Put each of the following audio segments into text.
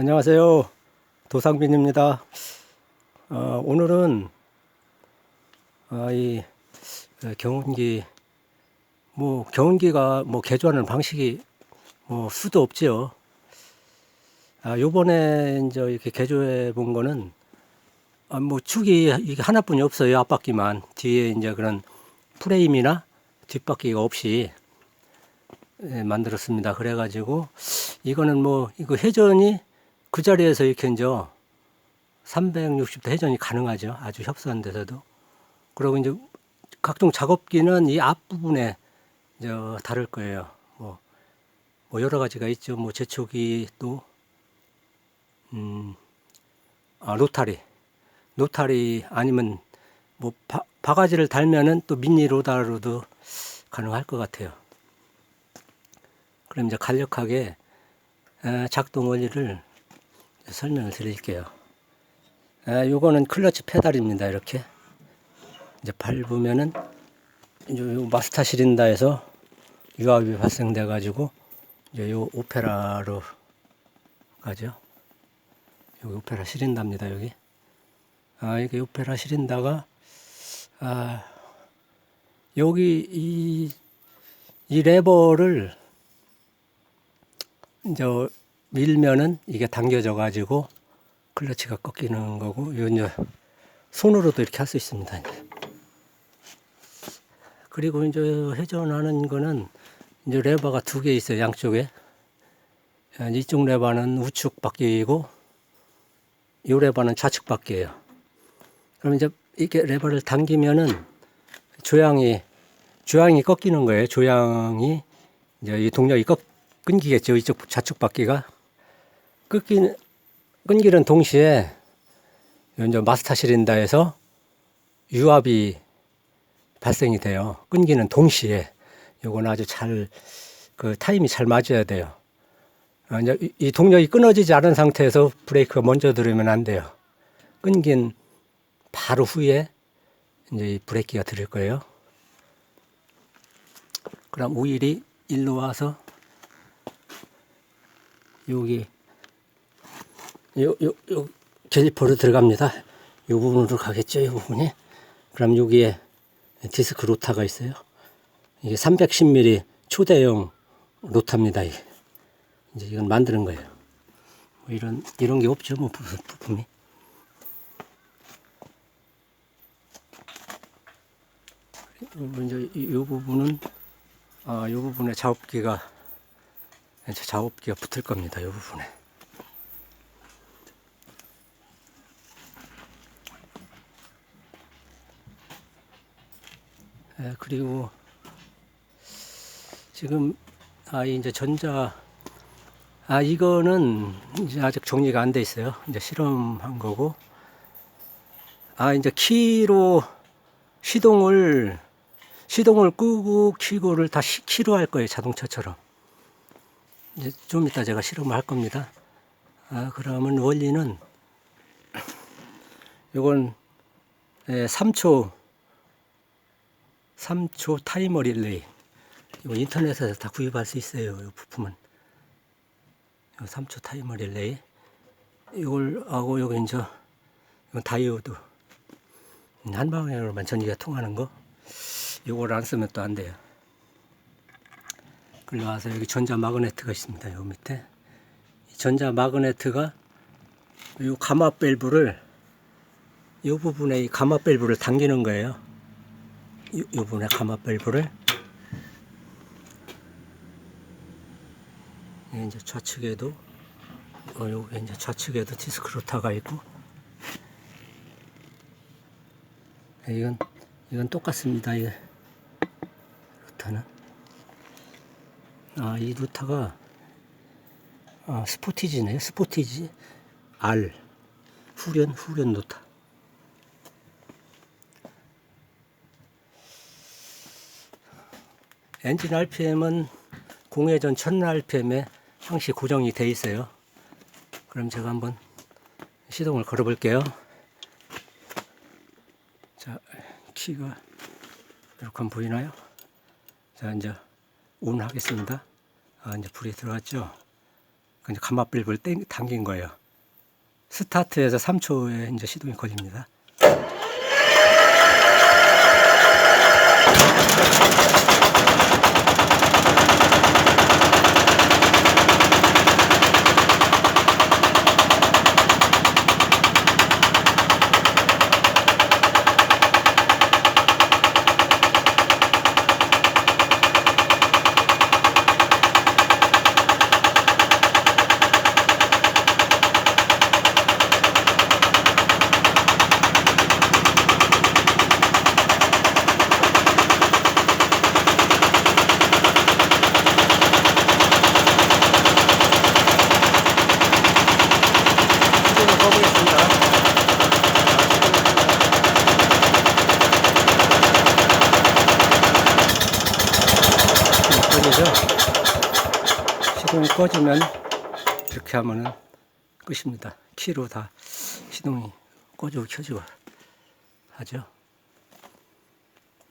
안녕하세요. 도상빈입니다. 어, 오늘은 아, 이 어, 경운기 뭐 경운기가 뭐 개조하는 방식이 뭐 수도 없지요. 아, 요번에 이제 이렇게 개조해 본 거는 아, 뭐 축이 이게 하나뿐이 없어요. 앞바퀴만 뒤에 이제 그런 프레임이나 뒷바퀴가 없이 예, 만들었습니다. 그래가지고 이거는 뭐 이거 회전이 그 자리에서 이렇게 이제 360도 회전이 가능하죠. 아주 협소한 데서도. 그리고 이제 각종 작업기는 이 앞부분에 이제 다를 거예요. 뭐, 뭐 여러 가지가 있죠. 뭐 제초기 또, 음, 아, 로타리. 로타리 아니면 뭐 바, 바가지를 달면은 또 미니 로다로도 가능할 것 같아요. 그럼 이제 간략하게 에, 작동 원리를 설명을 드릴게요. 에, 요거는 클러치 페달입니다. 이렇게 이제 밟으면은 이제 요 마스터 시린다에서 유압이 발생돼 가지고 이제 요 오페라로 가죠. 여기 오페라 시린다입니다. 여기 아 이게 오페라 시린다가 아 여기 이, 이 레버를 이제 밀면은 이게 당겨져 가지고 클러치가 꺾이는 거고 요 이제 손으로도 이렇게 할 수 있습니다. 그리고 이제 회전하는 거는 이제 레버가 두 개 있어요 양쪽에 아, 이쪽 레버는 우측 바퀴이고 이 레버는 좌측 바퀴예요. 그럼 이제 이렇게 레버를 당기면은 조향이 조향이 꺾이는 거예요. 조향이 이제 이 동력이 꺾 끊기겠죠. 이쪽 좌측 바퀴가 끊기는 끊기는 동시에 이제 마스터 시린다에서 유압이 발생이 돼요. 끊기는 동시에 요건 아주 잘 그 타임이 잘 맞아야 돼요. 아, 이제 이- 이 동력이 끊어지지 않은 상태에서 브레이크가 먼저 들으면 안 돼요. 끊긴 바로 후에 이제 이 브레이크가 들을 거예요. 그럼 우일이 일로 와서 여기 요 요요 갤리퍼로 들어갑니다. 요 부분으로 가겠죠. 이 부분이. 그럼 여기에 디스크 로타가 있어요. 이게 310mm 초대형 로타입니다. 이제 이건 만드는 거예요. 뭐 이런 이런 게 없죠. 뭐 부- 부품이. 이제 이, 요 부분은 아, 요 부분에 작업기가 작업기가 붙을 겁니다. 요 부분에. 예, 그리고 지금 아 이제 전자 아 이거는 이제 아직 정리가 안 돼 있어요. 이제 실험한 거고 아 이제 키로 시동을 시동을 끄고 키고를 다 시- 키로 할 거예요 자동차처럼 이제 좀 이따 제가 실험을 할 겁니다. 아 그러면 원리는 이건 예, 3초 3초 타이머 릴레이. 이거 인터넷에서 다 구입할 수 있어요. 이 부품은. 이거 3초 타이머 릴레이. 이걸 하고 여기 이제 이건 다이오드. 한 방향으로만 전기가 통하는 거. 이걸 안 쓰면 또 안 돼요. 그리고 와서 여기 전자 마그네트가 있습니다. 요 밑에. 이 전자 마그네트가 이 가마 밸브를 이 부분에 이 가마 밸브를 당기는 거예요. 요, 요번에 가마 밸브를 예, 이제 좌측에도 어, 요게 이제 좌측에도 디스크 로타가 있고 예, 이건 이건 똑같습니다. 이 로타는 아이 로타가 아, 스포티지네요. 스포티지 R 후련 후련 로타 엔진 RPM은 공회전 1000rpm에 항시 고정이 돼 있어요. 그럼 제가 한번 시동을 걸어 볼게요. 자, 키가 이렇게 보이나요? 자, 이제 온 하겠습니다. 아, 이제 불이 들어왔죠? 그냥 감압밸브를 땡, 당긴 거예요. 스타트에서 3초에 이제 시동이 걸립니다. 꺼지죠? 시동이 꺼지면 이렇게 하면은 끝입니다. 키로 다 시동이 꺼지고 켜지고 하죠.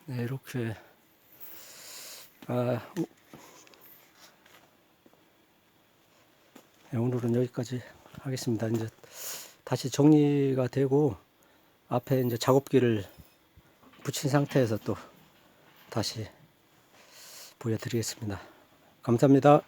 네, 이렇게 아, 오- 네, 오늘은 여기까지 하겠습니다. 이제 다시 정리가 되고 앞에 이제 작업기를 붙인 상태에서 또 다시 보여드리겠습니다. 감사합니다.